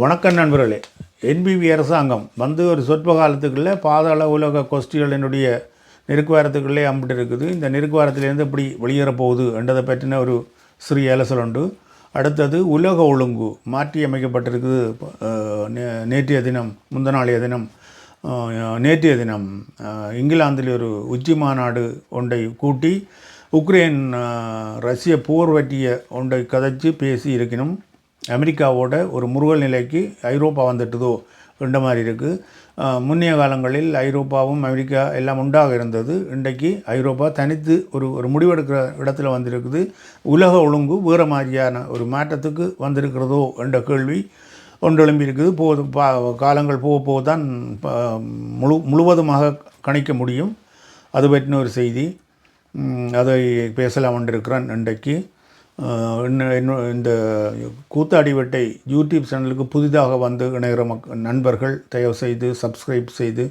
வணக்கம் நண்பர்களே. என்பிவி அரசாங்கம் வந்து ஒரு சொற்ப காலத்துக்குள்ளே பாதாள உலக கொஸ்டிகளினுடைய நெருக்குவாரத்துக்குள்ளே அம்பிட்டு இருக்குது. இந்த நெருக்குவாரத்திலேருந்து எப்படி வெளியேறப்போகுது என்றதை பற்றின ஒரு சிறிய அலசல் உண்டு. அடுத்தது உலக ஒழுங்கு மாற்றி அமைக்கப்பட்டிருக்குது நேற்றைய தினம் முந்தநாளைய தினம் நேற்றைய தினம் இங்கிலாந்தில் ஒரு உச்சி மாநாடு ஒன்றை கூட்டி உக்ரைன் ரஷ்ய போர் பற்றிய ஒன்றை கதைச்சு பேசி இருக்கணும் அமெரிக்காவோட ஒரு முருகல் நிலைக்கு ஐரோப்பா வந்துட்டுதோ என்ற மாதிரி இருக்குது முன்னைய காலங்களில் ஐரோப்பாவும் அமெரிக்கா எல்லாம் உண்டாக இருந்தது. இன்றைக்கு ஐரோப்பா தனித்து ஒரு ஒரு முடிவெடுக்கிற இடத்துல வந்திருக்குது. உலக ஒழுங்கு வேறு மாதிரியான ஒரு மாற்றத்துக்கு வந்திருக்கிறதோ என்ற கேள்வி ஒன்று இருக்குது. போது பா காலங்கள் போக போக தான் முழு முழுவதுமாக கணிக்க முடியும். அது பற்றின ஒரு செய்தி. அதை பேசலாம் வந்திருக்கிறேன் இன்றைக்கு. இந்த கூத்தாடி வெட்டை யூடியூப் சேனலுக்கு புதிதாக வந்து இணைகிற மக் நண்பர்கள் தயவு செய்து சப்ஸ்கிரைப் செய்து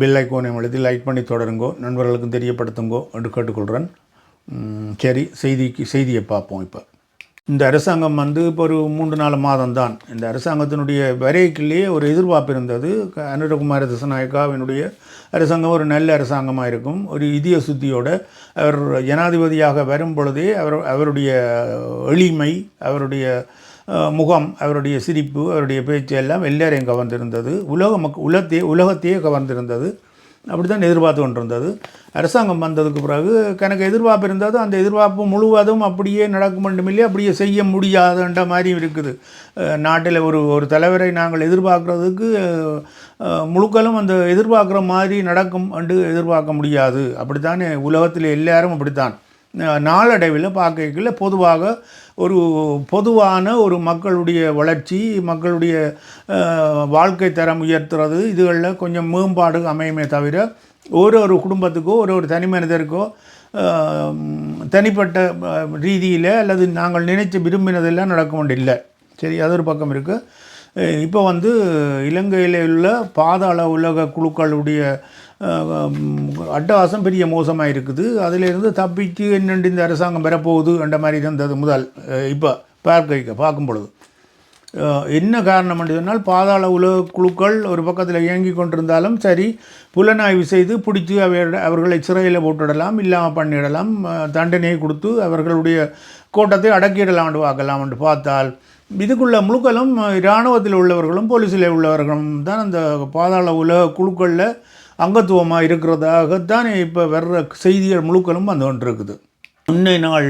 பெல் ஐக்கோனை எழுதி லைக் பண்ணி தொடருங்கோ. நண்பர்களுக்கும் தெரியப்படுத்துங்கோ என்று கேட்டுக்கொள்கிறேன் சரி செய்திக்கு செய்தியை பார்ப்போம் இப்போ. இந்த அரசாங்கம் வந்து இப்போ ஒரு மூன்று நாலு மாதம் தான் இந்த அரசாங்கத்தினுடைய வரைக்குள்ளேயே ஒரு எதிர்பார்ப்பு இருந்தது. க- அனுரகுமார திசநாயக்காவினுடைய அரசாங்கம் ஒரு நல்ல அரசாங்கமாக இருக்கும். ஒரு இதய சுத்தியோடு அவர் ஜனாதிபதியாக வரும் பொழுதே அவர் அவருடைய எளிமை அவருடைய முகம் அவருடைய சிரிப்பு அவருடைய பேச்சு எல்லாம் எல்லாரையும் கவர்ந்திருந்தது. உலக மக் உலகத்தையே உலகத்தையே கவர்ந்திருந்தது. அப்படி தான் எதிர்பார்த்து கொண்டிருந்தது. அரசாங்கம் வந்ததுக்கு பிறகு எனக்கு எதிர்பார்ப்பு இருந்தது. அந்த எதிர்பார்ப்பு முழுவதும் அப்படியே நடக்க மட்டுமில்லை அப்படியே செய்ய முடியாதுன்ற மாதிரி இருக்குது. நாட்டில் ஒரு ஒரு தலைவரை நாங்கள் எதிர்பார்க்குறதுக்கு முழுக்கலும் அந்த எதிர்பார்க்குற மாதிரி நடக்கும் என்று எதிர்பார்க்க முடியாது. அப்படித்தானே? உலகத்தில் எல்லாரும் அப்படித்தான். நாளடைவில் பார்க்கல பொதுவாக ஒரு பொதுவான ஒரு மக்களுடைய வளர்ச்சி மக்களுடைய வாழ்க்கை தரம் உயர்த்துறது இதுகளில் கொஞ்சம் மேம்பாடு அமையுமே தவிர ஒரு ஒரு குடும்பத்துக்கோ ஒரு ஒரு தனி மனிதருக்கோ தனிப்பட்ட ரீதியில் அல்லது நாங்கள் நினைச்சு விரும்பினதெல்லாம் நடக்க வேண்டியில்லை சரி அது ஒரு பக்கம் இருக்குது இப்போ வந்து இலங்கையில் உள்ள பாதாள உலக குழுக்களுடைய அட்டகாசம் பெரிய மோசமாக இருக்குது அதிலிருந்து தப்பிச்சு என்னென்று இந்த அரசாங்கம் பெறப்போகுது என்ற மாதிரி இருந்தது முதல். இப்போ பார்க்க பார்க்கும் பொழுது. என்ன காரணம் என்று சொன்னால் பாதாள உலக குழுக்கள் ஒரு பக்கத்தில் இயங்கி கொண்டிருந்தாலும் சரி புலனாய்வு செய்து பிடிச்சி அவர்கள் அவர்களை சிறையில் போட்டுடலாம் இல்லாமல் பண்ணிடலாம் தண்டனையை கொடுத்து அவர்களுடைய கோட்டத்தை அடக்கிடலாம்னு பார்க்கலாம் என்று பார்த்தால் இதுக்குள்ள முழுக்களும் இராணுவத்தில் உள்ளவர்களும் போலீஸில் உள்ளவர்களும் தான் அந்த பாதாள உலக குழுக்களில் அங்கத்துவமாக இருக்கிறதாகத்தான் இப்போ வர்ற செய்திகள் முழுக்களும் வந்து கொண்டிருக்குது. முன்னை நாள்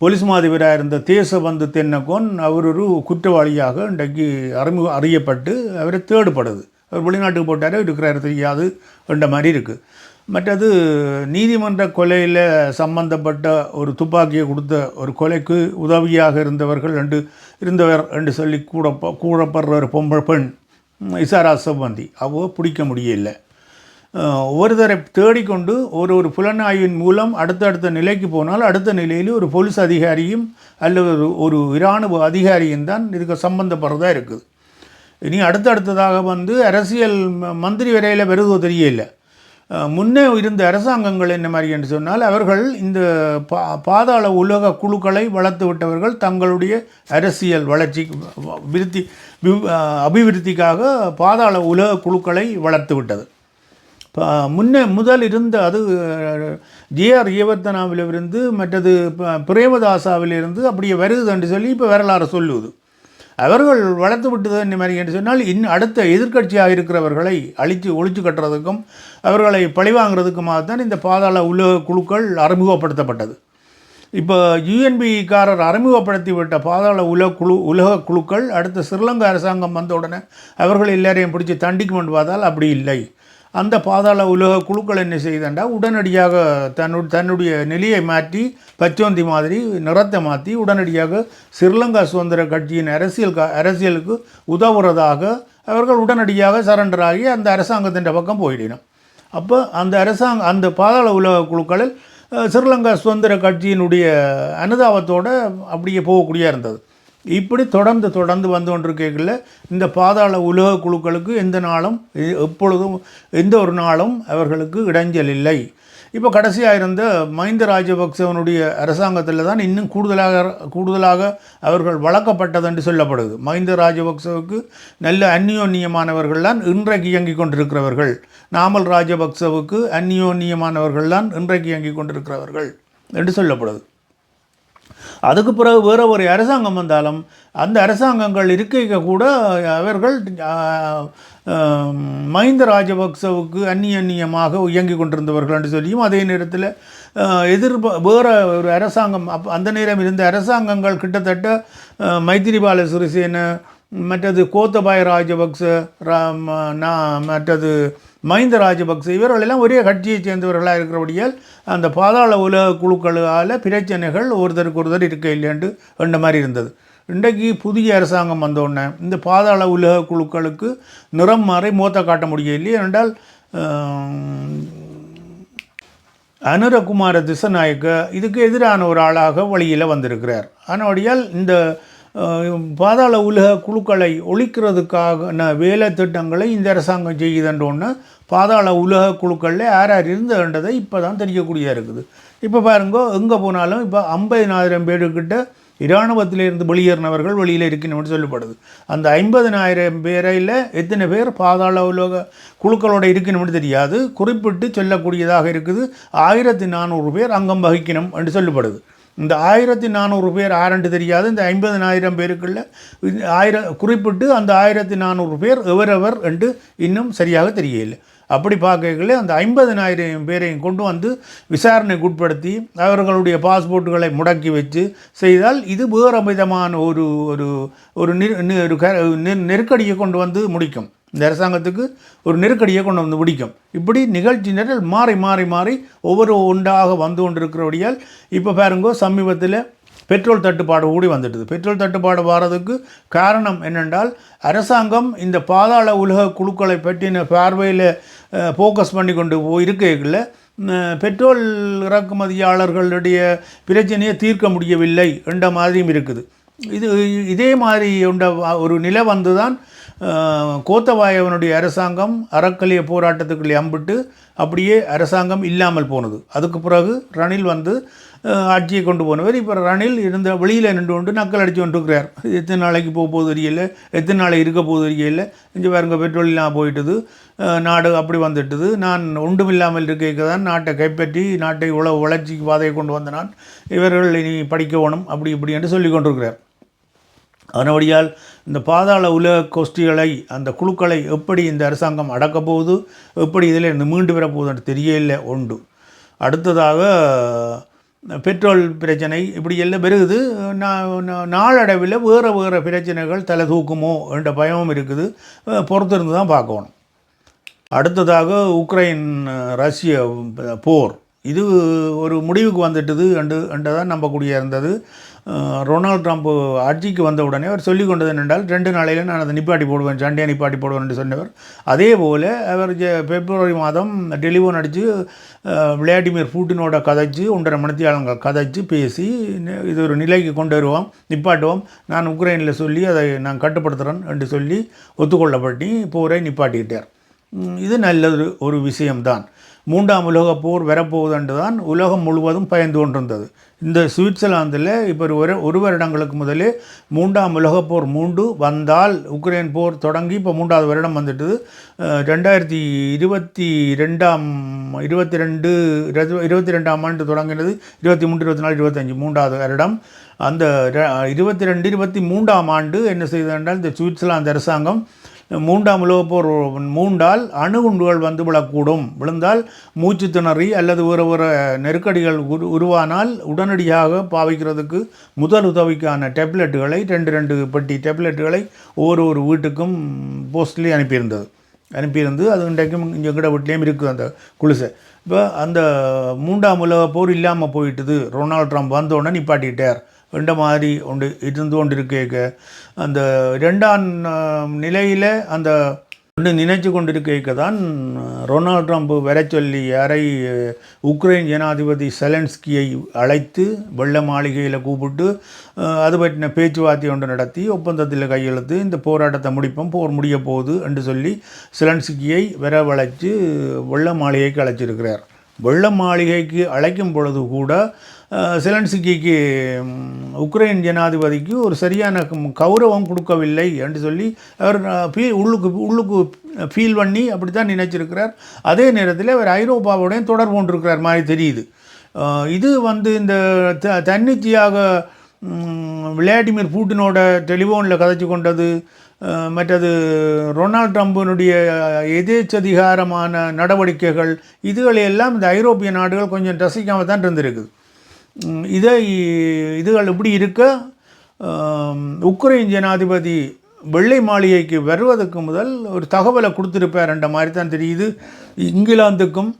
போலீஸ் மாதிபராக இருந்த தேசபந்து தென்னகோன் அவர் ஒரு குற்றவாளியாக இன்றைக்கு அறிமுக அறியப்பட்டு அவரை தேடுப்படுது அவர் வெளிநாட்டுக்கு போட்டாரே இருக்கிறாரு தெரியாது என்ற மாதிரி இருக்குது மற்றது நீதிமன்ற கொலையில் சம்பந்தப்பட்ட ஒரு துப்பாக்கியை கொடுத்த ஒரு கொலைக்கு உதவியாக இருந்தவர்கள் என்று இருந்தவர் என்று சொல்லி கூட கூடப்படுற ஒரு பொம்பளை பெண் இசாரா செவ்வந்தி. அவ பிடிக்க முடியல. ஒருத்தரை தேடிக்கொண்டு ஒரு ஒரு புலனாய்வின் மூலம் அடுத்தடுத்த நிலைக்கு போனால் அடுத்த நிலையில் ஒரு போலீஸ் அதிகாரியும் அல்லது ஒரு ஒரு இராணுவ அதிகாரியும் தான் இதுக்கு சம்பந்தப்படுறதாக இருக்குது. இனி அடுத்தடுத்ததாக வந்து அரசியல் மந்திரி வரையில் வருதோ தெரியல. முன்னே இருந்த அரசாங்கங்கள் என்ன மாதிரி என்று சொன்னால் அவர்கள் இந்த பா பாதாள உலக குழுக்களை வளர்த்து விட்டவர்கள் தங்களுடைய அரசியல் வளர்ச்சி விருத்தி அபிவிருத்திக்காக பாதாள உலக குழுக்களை வளர்த்து விட்டது. முன்னே முதல் இருந்த அது ஜிஆர் ஈவர்த்தனாவிலிருந்து மற்றது ப- பிரேமதாசாவிலிருந்து அப்படியே வருது என்று சொல்லி இப்போ வரலாறு சொல்லுவது அவர்கள் வளர்த்து விட்டது என்ன மாதிரி என்று சொன்னால் இன்னும் அடுத்த எதிர்க்கட்சியாக இருக்கிறவர்களை அழித்து ஒழிச்சு கட்டுறதுக்கும் அவர்களை பழிவாங்கிறதுக்குமாகத்தான் இந்த பாதாள உலக குழுக்கள் அறிமுகப்படுத்தப்பட்டது. இப்போ யூஎன்பிக்காரர் அறிமுகப்படுத்தி விட்ட பாதாள உலக குழு உலக குழுக்கள் அடுத்த ஸ்ரீலங்கா அரசாங்கம் வந்த உடனே அவர்கள் எல்லாரையும் பிடிச்சி தண்டிக்கும் என்று பார்த்தால் அப்படி இல்லை. அந்த பாதாள உலக குழுக்கள் என்ன செய்தண்டா? உடனடியாக தன்னு தன்னுடைய நிலையை மாற்றி பச்சோந்தி மாதிரி நிறத்தை மாற்றி உடனடியாக ஸ்ரீலங்கா சுதந்திர கட்சியின் அரசியல் அரசியலுக்கு உதவுறதாக அவர்கள் உடனடியாக சரண்டர் ஆகி அந்த அரசாங்கத்தின் பக்கம் போயிடணும் அப்போ அந்த அரசாங்க அந்த பாதாள உலக குழுக்களில் ஸ்ரீலங்கா சுதந்திர கட்சியினுடைய அனுதாபத்தோடு அப்படியே போகக்கூடிய இருந்தது. இப்படி தொடர்ந்து தொடர்ந்து வந்து கொண்டிருக்கைகளில் இந்த பாதாள உலக குழுக்களுக்கு எந்த நாளும் எப்பொழுதும் எந்த ஒரு நாளும் அவர்களுக்கு இடைஞ்சல் இல்லை. இப்போ கடைசியாக இருந்த மஹிந்த ராஜபக்சவனுடைய அரசாங்கத்தில் தான் இன்னும் கூடுதலாக கூடுதலாக அவர்கள் வளர்க்கப்பட்டது என்று சொல்லப்படுது. மஹிந்த ராஜபக்சவுக்கு நல்ல அந்நியோன்யமானவர்கள் தான் இன்றைக்கு இயங்கிக் கொண்டிருக்கிறவர்கள். நாமல் ராஜபக்சவுக்கு அந்நியோன்யமானவர்கள் தான் இன்றைக்கு இயங்கிக் கொண்டிருக்கிறவர்கள் என்று சொல்லப்படுது. அதுக்கு பிறகு வேறு ஒரு அரசாங்கம் வந்தாலும் அந்த அரசாங்கங்கள் இருக்கைக்க கூட அவர்கள் மஹிந்த ராஜபக்சவுக்கு அந்நிய அந்நியமாக இயங்கி கொண்டிருந்தவர்கள் என்று சொல்லியும் அதே நேரத்தில் எதிர்ப வேறு ஒரு அரசாங்கம் அப் அந்த நேரம் இருந்த அரசாங்கங்கள் கிட்டத்தட்ட மைத்திரிபால சிறிசேன மற்றது கோத்தபாய ராஜபக்ச ரா நான் மற்றது மஹிந்த ராஜபக்ச இவர்கள் எல்லாம் ஒரே கட்சியை சேர்ந்தவர்களாக இருக்கிறபடியால் அந்த பாதாள உலக குழுக்களால் பிரச்சனைகள் ஒருத்தருக்கு ஒருத்தர் இருக்க இல்லைன்னு என்ற மாதிரி இருந்தது. இன்றைக்கு புதிய அரசாங்கம் வந்தோடனே இந்த பாதாள உலக குழுக்களுக்கு நிறம் மாறி மூத்த காட்ட முடியலையே என்றால் அனுரகுமார திசநாயக்க இதுக்கு எதிரான ஒரு ஆளாக வழியில் வந்திருக்கிறார். ஆனபடியால் இந்த பாதாள உலக குழுக்களை ஒழிக்கிறதுக்கான வேலை திட்டங்களை இந்த அரசாங்கம் செய்யுதுன்றோன்னு பாதாள உலக குழுக்களில் யார் யார் இருந்ததுன்றதை இப்போ தான் தெரியக்கூடியதாக இருக்குது. இப்போ பாருங்க எங்கே போனாலும் இப்போ ஐம்பதினாயிரம் பேருக்கிட்ட இராணுவத்திலிருந்து வெளியேறினவர்கள் வெளியில் இருக்கணும்னு சொல்லப்படுது. அந்த ஐம்பதினாயிரம் பேரையில் எத்தனை பேர் பாதாள உலக குழுக்களோட இருக்கணும்னு தெரியாது. குறிப்பிட்டு சொல்லக்கூடியதாக இருக்குது. ஆயிரத்தி நானூறு பேர் அங்கம் வகிக்கணும் என்று சொல்லப்படுது. இந்த ஆயிரத்தி நானூறு பேர் ஆரண்டு தெரியாது. இந்த ஐம்பதினாயிரம் பேருக்குள்ள ஆயிரம் குறிப்பிட்டு அந்த ஆயிரத்தி நானூறு பேர் எவரவர் என்று இன்னும் சரியாக தெரியல அப்படி பார்க்கல அந்த ஐம்பதினாயிரம் பேரையும் கொண்டு வந்து விசாரணைக்கு உட்படுத்தி அவர்களுடைய பாஸ்போர்ட்டுகளை முடக்கி வச்சு செய்தால் இது வேறு விதமான ஒரு ஒரு ஒரு க- நெருக்கடியை கொண்டு வந்து முடிக்கும். இந்த அரசாங்கத்துக்கு ஒரு நெருக்கடியை கொண்டு வந்து முடிக்கும் இப்படி நிகழ்ச்சி நிரல் மாறி மாறி மாறி ஒவ்வொரு ஒன்றாக வந்து கொண்டிருக்கிறபடியால் இப்போ பாருங்கோ சமீபத்தில் பெட்ரோல் தட்டுப்பாடு கூடி வந்துட்டுது. பெட்ரோல் தட்டுப்பாடு வர்றதுக்கு காரணம் என்னென்றால் அரசாங்கம் இந்த பாதாள உலக குழுக்களை பற்றின பார்வையில் ஃபோக்கஸ் பண்ணி கொண்டு இருக்கையில் பெட்ரோல் இறக்குமதியாளர்களுடைய பிரச்சனையை தீர்க்க முடியவில்லை என்ற மாதிரியும் இருக்குது. இது இதே மாதிரி உண்ட ஒரு நிலை வந்து தான் கோத்தபாயவனுடைய அரசாங்கம் அறக்கலிய போராட்டத்துக்குள்ளே அம்பிட்டு அப்படியே அரசாங்கம் இல்லாமல் போனது. அதுக்கு பிறகு ரணில் வந்து ஆட்சியை கொண்டு போனவர். இப்போ ரணில் இருந்த வெளியில் நின்று கொண்டு நக்கல் அடித்து கொண்டிருக்கிறார். எத்தனை நாளைக்கு போக போது தெரியல எத்தனை நாளை இருக்க போது தெரியல. இங்கே பாருங்க பெட்ரோல் நான் போயிட்டுது நாடு அப்படி வந்துட்டுது. நான் ஒன்றுமில்லாமல் இருக்க தான் நாட்டை கைப்பற்றி நாட்டை உழவு வளர்ச்சிக்கு பாதையை கொண்டு வந்த நான். இவர்கள் இனி படிக்க வேணும் அப்படி இப்படி என்று சொல்லி கொண்டிருக்கிறார். அதனபடியால் இந்த பாதாள உலக கோஷ்டிகளை அந்த குழுக்களை எப்படி இந்த அரசாங்கம் அடக்கப் போகுது எப்படி இதில் இருந்து மீண்டு பெறப்போகுதுன்னு தெரியல உண்டு அடுத்ததாக பெட்ரோல் பிரச்சனை இப்படி எல்லாம் பெருகுது. நாளடைவில் வேறு வேறு பிரச்சனைகள் தலை தூக்குமோ என்ற பயமும் இருக்குது. பொறுத்திருந்து தான் பார்க்கணும். அடுத்ததாக உக்ரைன் ரஷ்ய போர். இது ஒரு முடிவுக்கு வந்துட்டது என்று என்றதான் நம்பக்கூடிய இருந்தது. ரொனால்ட் ட்ரம்ப் ஆட்சிக்கு வந்த உடனே அவர் சொல்லிக் கொண்டது என்னென்றால் ரெண்டு நாளையில் நான் அதை நிப்பாட்டி போடுவேன் சண்டையை நிப்பாட்டி போடுவேன் என்று சொன்னவர். அதே போல் அவர் பிப்ரவரி மாதம் டெலிஃபோன் அடித்து விளையாடிமிர் பூட்டினோட கதைச்சு ஒன்றரை மணித்தியாளங்கள் கதைச்சு பேசி இது ஒரு நிலைக்கு கொண்டு வருவோம் நிப்பாட்டுவோம் நான் உக்ரைனில் சொல்லி அதை நான் கட்டுப்படுத்துகிறேன் என்று சொல்லி ஒத்துக்கொள்ளப்பட்டு போரை நிப்பாட்டிக்கிட்டார். இது நல்லது ஒரு விஷயம்தான். மூன்றாம் உலகப் போர் வரப்போகுதுன்று தான் உலகம் முழுவதும் பயந்து கொண்டிருந்தது. இந்த சுவிட்சர்லாந்தில் இப்போ ஒரு ஒரு- ஒரு வருடங்களுக்கு முதலே மூன்றாம் உலகப் போர் மூண்டு வந்தால் உக்ரைன் போர் தொடங்கி இப்போ மூன்றாவது வருடம் வந்துட்டுது. ரெண்டாயிரத்தி இருபத்தி ரெண்டாம் இருபத்தி ரெண்டு இருபத்தி ரெண்டாம் ஆண்டு தொடங்கினது. இருபத்தி மூன்று இருபத்தி நாலு இருபத்தஞ்சி மூன்றாவது வருடம். அந்த இருபத்தி ரெண்டு இருபத்தி மூன்றாம் ஆண்டு என்ன செய்தது என்றால் இந்த சுவிட்சர்லாந்து அரசாங்கம் மூன்றாம் உலகப் போர் மூண்டால் அணுகுண்டுகள் வந்து விழக்கூடும். விழுந்தால் மூச்சு திணறி அல்லது ஒரு ஒரு நெருக்கடிகள் உரு உருவானால் உடனடியாக பாவிக்கிறதுக்கு முதல் உதவிக்கான டேப்லெட்டுகளை ரெண்டு ரெண்டு பெட்டி டேப்லெட்டுகளை ஒவ்வொரு ஒரு வீட்டுக்கும் போஸ்ட்லேயே அனுப்பியிருந்தது. அனுப்பியிருந்து அது இன்றைக்கும் இங்கே கிட்ட வீட்லேயும் இருக்குது அந்த குளிசை இப்போ அந்த மூன்றாம் உலக போர் இல்லாமல் போயிட்டுது. ரொனால்ட் ட்ரம்ப் வந்தோடனே நிப்பாட்டிட்டார். என்ற மாதிரி ஒன்று இருந்து கொண்டு அந்த ரெண்டாம் நிலையில் அந்த ஒன்று நினைச்சு கொண்டிருக்க தான் ரொனால்ட் ட்ரம்ப் வர சொல்லி யாரை உக்ரைன் ஜனாதிபதி செலன்ஸ்கியை அழைத்து வெள்ள மாளிகையில் கூப்பிட்டு அது பற்றின பேச்சுவார்த்தை ஒன்று நடத்தி ஒப்பந்தத்தில் கையெழுத்து இந்த போராட்டத்தை முடிப்போம் போர் முடிய போகுது என்று சொல்லி செலன்ஸ்கியை வரவழைச்சு வெள்ள மாளிகைக்கு அழைச்சிருக்கிறார். வெள்ள மாளிகைக்கு அழைக்கும் பொழுது கூட அஹ், செலன்ஸ்கிக்கு உக்ரைன் ஜனாதிபதிக்கு ஒரு சரியான கௌரவம் கொடுக்கவில்லை என்று சொல்லி அவர் ஃபீ- உள்ளுக்கு உள்ளுக்கு ஃபீல் பண்ணி அப்படி தான் நினைச்சிருக்கிறார். அதே நேரத்தில் அவர் ஐரோப்பாவுடன் தொடர்பு கொண்டிருக்கிறார் மாதிரி தெரியுது. இது வந்து இந்த த தன்னிச்சையாக விளாடிமிர் பூட்டினோட டெலிஃபோனில் கதைச்சு கொண்டது மற்றது ரொனால்ட் ட்ரம்பினுடைய எதேச்சதிகாரமான நடவடிக்கைகள் இதுகளை எல்லாம் இந்த ஐரோப்பிய நாடுகள் கொஞ்சம் ரசிக்காமல் தான் இருந்திருக்குது. இதை இதுகள் இப்படி இருக்க உக்ரைன் ஜனாதிபதி வெள்ளை மாளிகைக்கு வருவதற்கு முதல் ஒரு தகவலை கொடுத்துருப்பார் என்ற மாதிரி தான் தெரியுது. இங்கிலாந்துக்கும்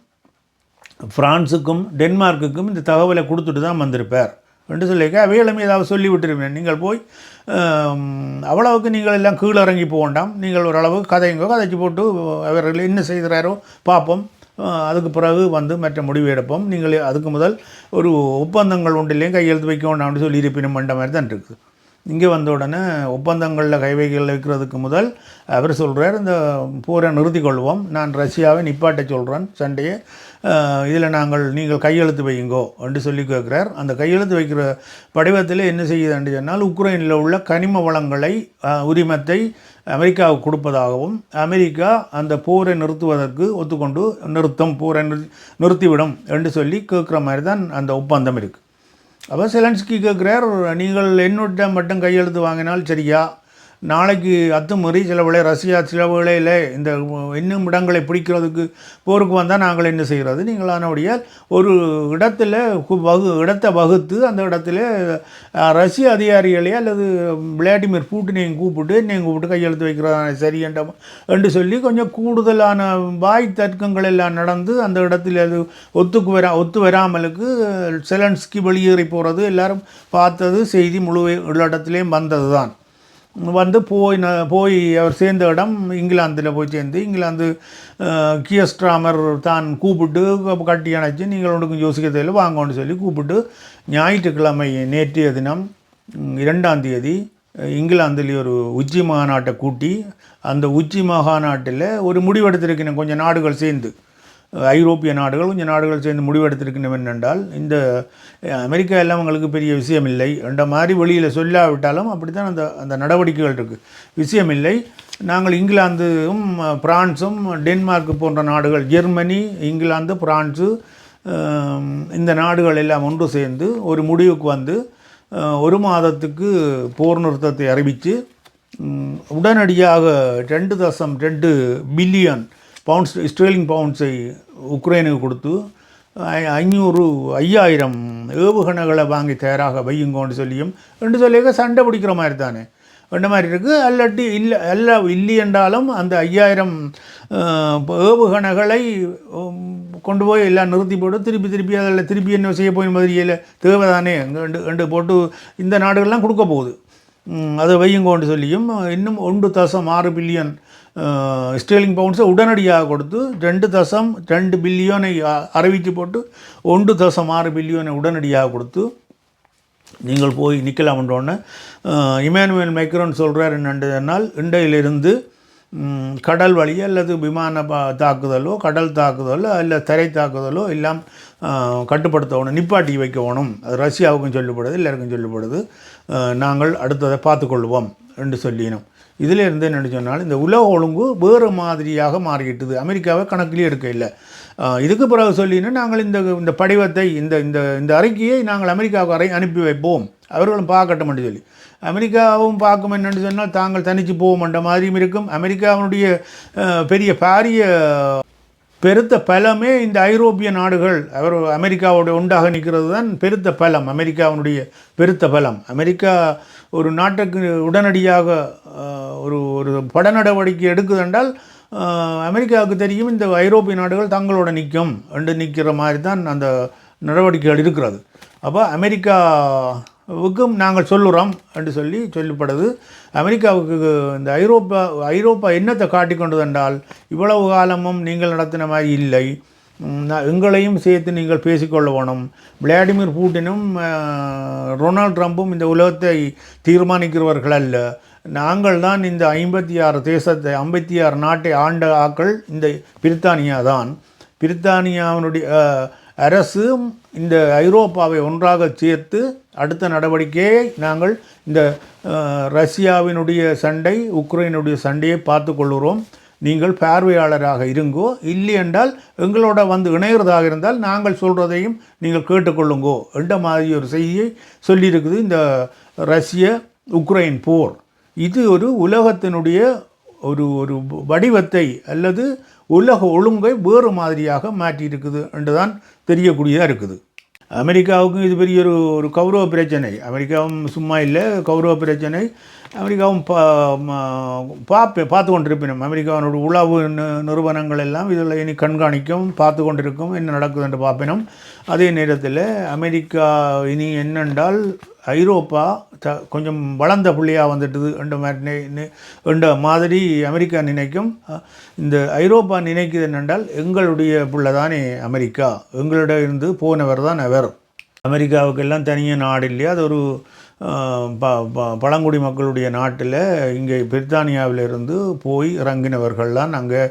ஃப்ரான்ஸுக்கும் டென்மார்க்குக்கும் இந்த தகவலை கொடுத்துட்டு தான் வந்திருப்பார் என்று சொல்லியிருக்க அவைகளும் ஏதாவது சொல்லி விட்டுருப்பேன் நீங்கள் போய் அவ்வளவுக்கு நீங்கள் எல்லாம் கீழே இறங்கி போக வேண்டாம். நீங்கள் ஓரளவு கதைங்க கதைச்சு போட்டு அவர்கள் என்ன செய்கிறாரோ பார்ப்போம். அதுக்கு பிறகு வந்து மற்ற முடிவு எடுப்போம். நீங்கள் அதுக்கு முதல் ஒரு ஒப்பந்தங்கள் ஒன்றிலையும் கையெழுத்து வைக்க வேண்டாம்னு சொல்லி இருப்பினும் பண்ணுற மாதிரி தான் இருக்குது இங்கே வந்த உடனே ஒப்பந்தங்களில் கைவைகள் வைக்கிறதுக்கு முதல் அவர் சொல்கிறார் இந்த போரை நிறுத்திக் கொள்வோம். நான் ரஷ்யாவை நிப்பாட்ட சொல்கிறேன் சண்டையை இதில் நாங்கள் நீங்கள் கையெழுத்து வையுங்கோ என்று சொல்லி கேட்குறார். அந்த கையெழுத்து வைக்கிற படிவத்தில் என்ன செய்யுதுன்னு சொன்னால் உக்ரைனில் உள்ள கனிம வளங்களை உரிமத்தை அமெரிக்காவுக்கு கொடுப்பதாகவும் அமெரிக்கா அந்த போரை நிறுத்துவதற்கு ஒத்துக்கொண்டு நிறுத்தம் போரை நிறு நிறுத்திவிடும் என்று சொல்லி கேட்குற மாதிரி தான் அந்த ஒப்பந்தம் இருக்குது அப்போ செலன்ஸ்கி கேட்குறார் நீங்கள் என்னோட மட்டும் கையெழுத்து வாங்கினால் சரியா? நாளைக்கு அத்துமீறி சில வேளை ரஷ்யா சில வேளையில் இந்த இன்னும் இடங்களை பிடிக்கிறதுக்கு போருக்கு வந்தால் நாங்கள் என்ன செய்கிறது நீங்கள் ஆனபடியால் ஒரு இடத்துல வகு இடத்தை வகுத்து அந்த இடத்துல ரஷ்ய அதிகாரிகளே அல்லது விளாடிமிர் பூட்டினையும் கூப்பிட்டு என்னையும் கூப்பிட்டு கையெழுத்து வைக்கிறதான சரி என்று சொல்லி கொஞ்சம் கூடுதலான வாய் தர்க்கங்கள் எல்லாம் நடந்து அந்த இடத்துல அது ஒத்துக்கு வரா ஒத்து வராமலுக்கு செலன்ஸ்கி வெளியேறி போகிறது எல்லாரும் பார்த்தது செய்தி முழு இடத்துலையும் வந்தது தான் வந்து போய் ந- போய் அவர் சேர்ந்த இடம் இங்கிலாந்தில் போய் சேர்ந்து இங்கிலாந்து கியஸ்ட்ராமர் தான் கூப்பிட்டு கட்டி அணைச்சி நீங்கள் ஒன்றுக்கும் யோசிக்க தேவையில்லை வாங்கன்னு சொல்லி கூப்பிட்டு ஞாயிற்றுக்கிழமை நேற்றைய தினம் இரண்டாம் தேதி இங்கிலாந்தில் ஒரு உச்சி மாநாட்டை கூட்டி அந்த உச்சி மாநாட்டில் ஒரு முடிவெடுத்திருக்கணும் கொஞ்சம் நாடுகள் சேர்ந்து. ஐரோப்பிய நாடுகள் கொஞ்சம் நாடுகள் சேர்ந்து முடிவெடுத்திருக்கணும் என்னென்றால் இந்த அமெரிக்கா எல்லாம் அவங்களுக்கு பெரிய விஷயம் இல்லை என்ற மாதிரி வெளியில் சொல்லாவிட்டாலும் அப்படி தான் அந்த அந்த நடவடிக்கைகள் இருக்குது விஷயம் இல்லை நாங்கள் இங்கிலாந்தும் பிரான்ஸும் டென்மார்க் போன்ற நாடுகள் ஜெர்மனி இங்கிலாந்து பிரான்ஸு இந்த நாடுகள் எல்லாம் ஒன்று சேர்ந்து ஒரு முடிவுக்கு வந்து ஒரு மாதத்துக்கு போர் நிறுத்தத்தை அறிவித்து உடனடியாக ரெண்டு தசம் ரெண்டு பில்லியன் பவுண்ட்ஸ் ஸ்ட்ரேலிங் பவுண்ட்ஸை உக்ரைனுக்கு கொடுத்து ஐநூறு ஐயாயிரம் ஏவுகணைகளை வாங்கி தயாராக வையுங்கோன்னு சொல்லியும் ரெண்டு சொல்லியாக சண்டை பிடிக்கிற மாதிரி தானே. ரெண்டு மாதிரி இருக்குது அல்லாட்டி இல்லை எல்லா இல்லை என்றாலும் அந்த ஐயாயிரம் ஏவுகணைகளை கொண்டு போய் எல்லாம் நிறுத்தி போட்டு திருப்பி திருப்பி அதில் திருப்பி என்ன செய்ய போய் மாதிரியில் தேவைதானே ரெண்டு ரெண்டு போட்டு இந்த நாடுகள்லாம் கொடுக்க போகுது. அதை வையுங்கோன்னு சொல்லியும் இன்னும் ஒன்று தசம் ஆறு பில்லியன் ஸ்டேலிங் பவுண்ட்ஸை உடனடியாக கொடுத்து ரெண்டு தசம் ரெண்டு பில்லியோனை அறிவித்து போட்டு ஒன்று தசம் ஆறு பில்லியோனை உடனடியாக கொடுத்து நீங்கள் போய் நிற்கலாம்ன்றோன்னு இமானுவேல் மைக்ரோன் சொல்கிறார் என்னென்னால் இண்டையிலிருந்து கடல் வழி அல்லது விமான தாக்குதலோ கடல் தாக்குதலோ இல்லை தரை தாக்குதலோ எல்லாம் கட்டுப்படுத்தணும் நிப்பாட்டி வைக்கணும். அது ரஷ்யாவுக்கும் சொல்லப்படுது எல்லாருக்கும் சொல்லப்படுது நாங்கள் அடுத்ததை பார்த்துக்கொள்வோம் என்று சொல்லினோம். இதிலேருந்து என்ன சொன்னால் இந்த உலக ஒழுங்கு வேறு மாதிரியாக மாறிக்கிட்டுது. அமெரிக்காவை கணக்கிலே எடுக்க இல்லை. இதுக்கு பிறகு சொல்லினா நாங்கள் இந்த இந்த படிவத்தை இந்த இந்த இந்த அறிக்கையை நாங்கள் அமெரிக்காவுக்கு அறை அனுப்பி வைப்போம். அவர்களும் பார்க்கட்டும் என்று சொல்லி. அமெரிக்காவும் பார்க்கும் என்னென்னு சொன்னால் தாங்கள் தனித்து போவோம்ன்ற மாதிரியும் இருக்கும். அமெரிக்காவினுடைய பெரிய பாரிய பெருத்த பலமே இந்த ஐரோப்பிய நாடுகள் அவர் அமெரிக்காவோட உண்டாக நிற்கிறது தான் பெருத்த பலம். அமெரிக்காவினுடைய பெருத்த பலம். அமெரிக்கா ஒரு நாட்டுக்கு உடனடியாக ஒரு ஒரு பட நடவடிக்கை எடுக்குதென்றால் என்றால் அமெரிக்காவுக்கு தெரியும் இந்த ஐரோப்பிய நாடுகள் தங்களோட நிற்கும் என்று நிற்கிற மாதிரி தான் அந்த நடவடிக்கைகள் இருக்கிறது. அப்போ அமெரிக்காவுக்கும் நாங்கள் சொல்லுறோம் என்று சொல்லி சொல்லப்படுது. அமெரிக்காவுக்கு இந்த ஐரோப்பா ஐரோப்பா என்னத்தை காட்டிக்கொண்டது என்றால் இவ்வளவு காலமும் நீங்கள் நடத்தின மாதிரி இல்லை. எங்களையும் சேர்த்து நீங்கள் பேசிக்கொள்ள வேணும். விளாடிமிர் பூட்டினும் ரொனால்ட் ட்ரம்ப்பும் இந்த உலகத்தை தீர்மானிக்கிறவர்கள் அல்ல. நாங்கள் தான் இந்த ஐம்பத்தி ஆறு தேசத்தை ஐம்பத்தி ஆறு நாட்டை ஆண்ட ஆக்கள் இந்த பிரித்தானியா தான். பிரித்தானியாவினுடைய அரசும் இந்த ஐரோப்பாவை ஒன்றாக சேர்த்து அடுத்த நடவடிக்கையை நாங்கள் இந்த ரஷ்யாவினுடைய சண்டை உக்ரைனுடைய சண்டையை பார்த்து கொள்கிறோம். நீங்கள் பார்வையாளராக இருங்கோ. இல்லை என்றால் எங்களோட வந்து இணையிறதாக இருந்தால் நாங்கள் சொல்கிறதையும் நீங்கள் கேட்டுக்கொள்ளுங்கோ என்ற மாதிரி ஒரு செய்தியை சொல்லியிருக்குது இந்த ரஷ்ய உக்ரைன் போர். இது ஒரு உலகத்தினுடைய ஒரு ஒரு வடிவத்தை அல்லது உலக ஒழுங்கை வேறு மாதிரியாக மாற்றியிருக்குது என்றுதான் தெரியக்கூடியதாக இருக்குது. அமெரிக்காவுக்கும் இது பெரிய ஒரு ஒரு கௌரவ பிரச்சனை. அமெரிக்காவும் சும்மா இல்லை. கௌரவ பிரச்சனை. அமெரிக்காவும் பா பார்ப்பேன் பார்த்து கொண்டிருப்பினும் அமெரிக்காவினோட உளவு நிறுவனங்கள் எல்லாம் இதில் இனி கண்காணிக்கும் பார்த்து கொண்டிருக்கும் என்ன நடக்குது என்று பார்ப்பினும் அதே நேரத்தில் அமெரிக்கா இனி என்னென்றால் ஐரோப்பா த கொஞ்சம் வளர்ந்த புள்ளியாக வந்துட்டுது என்ற மாதிரி மாதிரி அமெரிக்கா நினைக்கும். இந்த ஐரோப்பா நினைக்கிறது என்னென்றால் எங்களுடைய புள்ள தானே அமெரிக்கா. எங்களிடம் இருந்து போனவர் தான் அவர். அமெரிக்காவுக்கெல்லாம் தனியாக நாடு இல்லையா? அது ஒரு ப ப- பழங்குடி மக்களுடைய நாட்டில் இங்கே பிரித்தானியாவிலிருந்து போய் இறங்கினவர்கள்லாம் அங்கே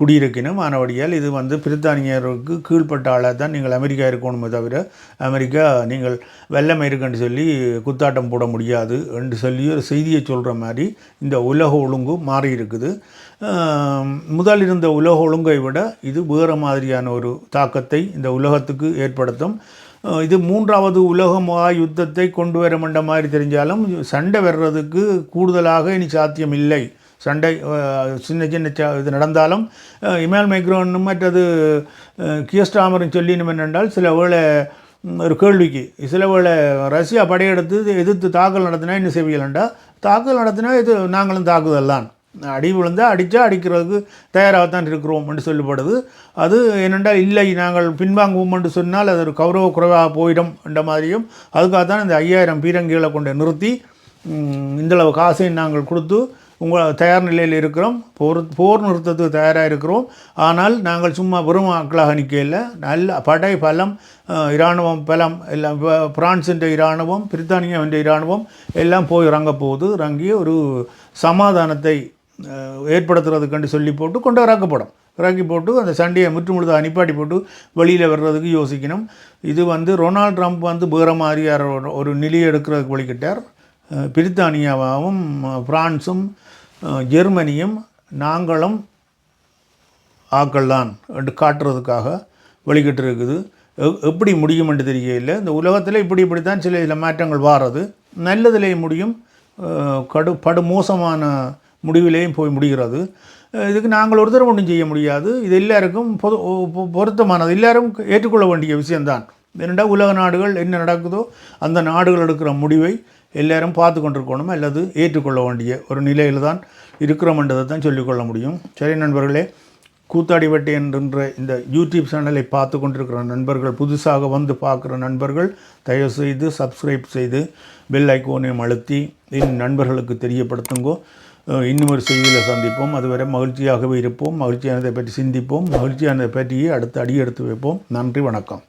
குடியிருக்கணும். ஆனபடியால் இது வந்து பிரித்தானியருக்கு கீழ்ப்பட்ட ஆளாக தான் நீங்கள் அமெரிக்கா இருக்கணுமே தவிர அமெரிக்கா நீங்கள் வெள்ளம் இருக்குன்னு சொல்லி குத்தாட்டம் போட முடியாது என்று சொல்லி ஒரு செய்தியை சொல்கிற மாதிரி இந்த உலக ஒழுங்கு மாறி இருக்குது முதல் இருந்த உலக ஒழுங்கை விட இது வேறு மாதிரியான ஒரு தாக்கத்தை இந்த உலகத்துக்கு ஏற்படுத்தும். இது மூன்றாவது உலக மகா யுத்தத்தை கொண்டு வர மண்ட மாதிரி தெரிஞ்சாலும் சண்டை வர்றதுக்கு கூடுதலாக இனி சாத்தியம் இல்லை. சண்டை சின்ன சின்ன ச- இது நடந்தாலும் இமேல் இமால் மைக்ரோனும் மற்றது கியஸ்டாமரும் சொல்லினும் என்னென்றால் சில வேளை ஒரு கேள்விக்கு சில வேளை ரஷ்யா படையெடுத்து எதிர்த்து தாக்கல் நடத்தினா என்ன செய்வீங்களா தாக்கல் நடத்தினா இது நாங்களும் தாக்குதல் தான். அடி விழுந்தா அடித்தா அடிக்கிறதுக்கு தயாராகத்தான் இருக்கிறோம் என்று சொல்லப்படுது. அது என்னென்றால் இல்லை நாங்கள் பின்வாங்குவோம் என்று சொன்னால் அது ஒரு கௌரவ குறைவாக போயிடும் என்ற மாதிரியும் அதுக்காகத்தான் இந்த ஐயாயிரம் பீரங்கிகளை கொண்டு நிறுத்தி இந்தளவு காசையும் நாங்கள் கொடுத்து உங்கள் தயார் நிலையில் இருக்கிறோம். போர் போர் நிறுத்தத்துக்கு தயாராக இருக்கிறோம். ஆனால் நாங்கள் சும்மா வெறும் ஆக்களாக நிற்கல. நல்ல படை பலம் இராணுவம் பலம் எல்லாம் இப்போ பிரான்ஸின் இராணுவம் பிரித்தானியாவின் இராணுவம் எல்லாம் போய் இறங்க போகுது. இறங்கி ஒரு சமாதானத்தை ஏற்படுத்துறதுக்கண்டு சொல்லி போட்டு கொண்டு இறக்கப்படும். இறக்கி போட்டு அந்த சண்டையை முற்று முழுதாக நிப்பாட்டி போட்டு வெளியில் வர்றதுக்கு யோசிக்கணும். இது வந்து ரொனால்ட் ட்ரம்ப் வந்து வேறு ஒரு- நிலையை எடுக்கிறதுக்கு வழிகிட்டார். பிரித்தானியாவும் ஃப்ரான்ஸும் ஜெர்மனியும் நாங்களும் ஆக்கள் தான் என்று காட்டுறதுக்காக வெளிக்கிட்டு இருக்குது. எப்படி முடியும் என்று தெரியல இந்த உலகத்தில் இப்படி இப்படி தான் சில சில மாற்றங்கள் வாரது. நல்லதுலேயும் முடியும். கடு படு மோசமான முடிவிலேயும் போய் முடிகிறது. இதுக்கு நாங்கள் ஒருத்தர் ஒன்றும் செய்ய முடியாது. இது எல்லாருக்கும் பொது பொ- பொருத்தமானது. எல்லாரும் ஏற்றுக்கொள்ள வேண்டிய விஷயம்தான். ஏனெண்டா உலக நாடுகள் என்ன நடக்குதோ அந்த நாடுகள் எடுக்கிற முடிவை எல்லாரும் பார்த்து கொண்டிருக்கணும்? அல்லது ஏற்றுக்கொள்ள வேண்டிய ஒரு நிலையில் தான் இருக்கிறோம்ன்றதை தான் சொல்லிக்கொள்ள முடியும். சரி நண்பர்களே கூத்தாடிவட்டை என்கின்ற இந்த யூடியூப் சேனலை பார்த்து கொண்டிருக்கிற நண்பர்கள் புதுசாக வந்து பார்க்குற நண்பர்கள் தயவு செய்து சப்ஸ்கிரைப் செய்து பெல் ஐக்கோனையும் அழுத்தி என் நண்பர்களுக்கு தெரியப்படுத்துங்கோ. இன்னும் ஒரு செய்தியில் சந்திப்போம். அதுவரை மகிழ்ச்சியாகவே இருப்போம். மகிழ்ச்சியானதை பற்றி சிந்திப்போம். மகிழ்ச்சியானதை பற்றியே அடுத்து அடி எடுத்து வைப்போம். நன்றி வணக்கம்.